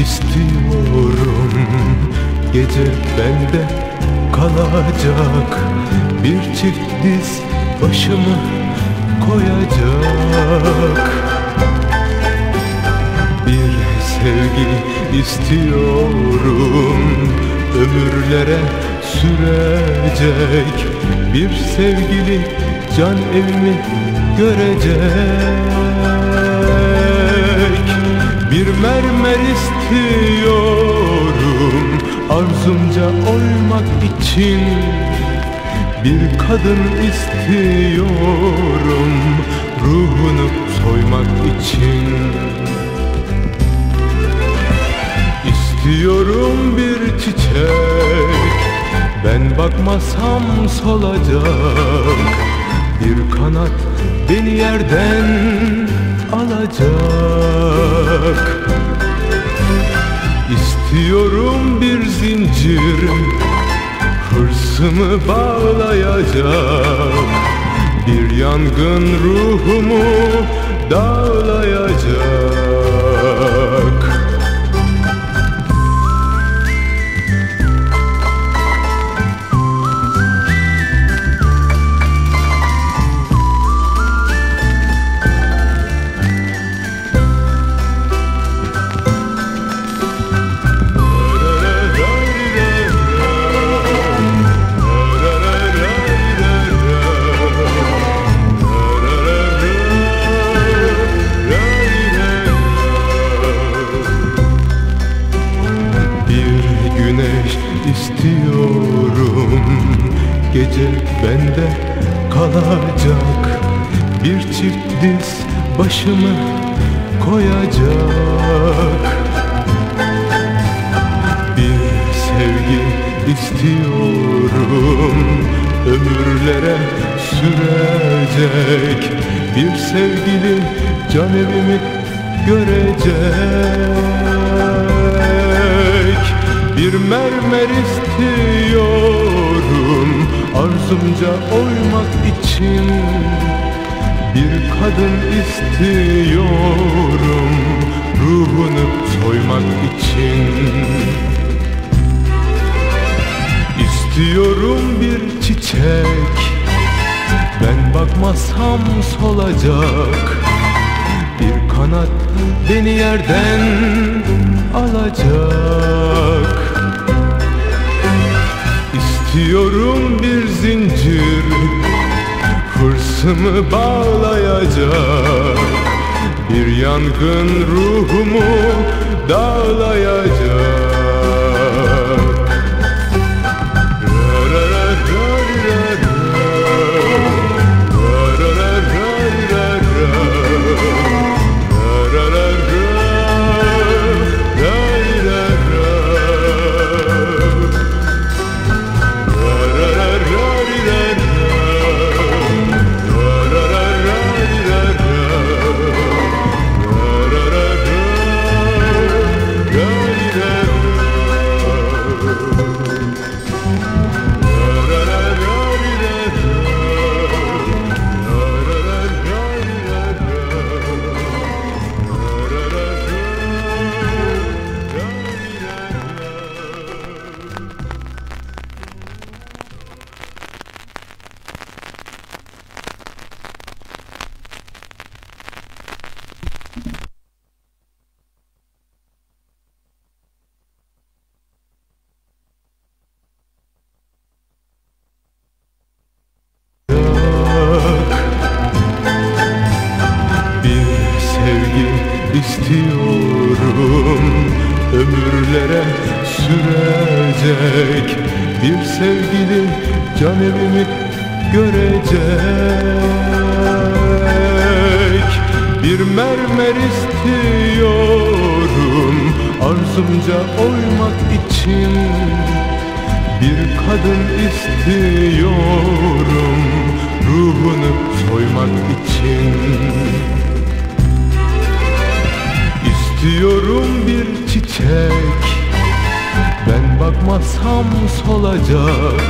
istiyorum. Gece bende kalacak. Bir çift diz başımı koyacak. Bir sevgi istiyorum. Ömürlere sürecek. Bir sevgili can evimi görecek. Bir mermer istiyorum Arzumca oymak için. Bir kadın istiyorum Ruhunu soymak için. İstiyorum bir çiçek Ben bakmasam solacak. Bir kanat beni yerden alacak. İstiyorum bir zincir Hırsımı bağlayacak. Bir yangın ruhumu dağlayacak Gece bende kalacak. Bir çift diz başımı koyacak. Bir sevgi istiyorum Ömürlere sürecek. Bir sevgili can evimi görecek. Bir mermer istiyorum Arzumca oymak için Bir kadın istiyorum. Ruhunu soymak için. İstiyorum bir çiçek. Ben bakmasam solacak. Bir kanat beni yerden alacak İstiyorum bir zincir Hırsımı bağlayacak. Bir yangın ruhumu dağlayacak sürecek Bir sevgili can evimi görecek. Bir mermer istiyorum Arzumca oymak için. Bir kadın istiyorum Ruhunu soymak için. İstiyorum bir çiçek Bakmasam solacak.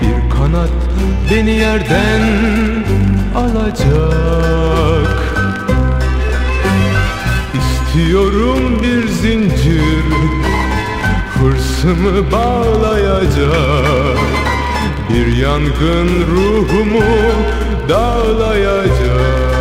Bir kanat beni yerden alacak. İstiyorum bir zincir Hırsımı bağlayacak. Bir yangın ruhumu dağlayacak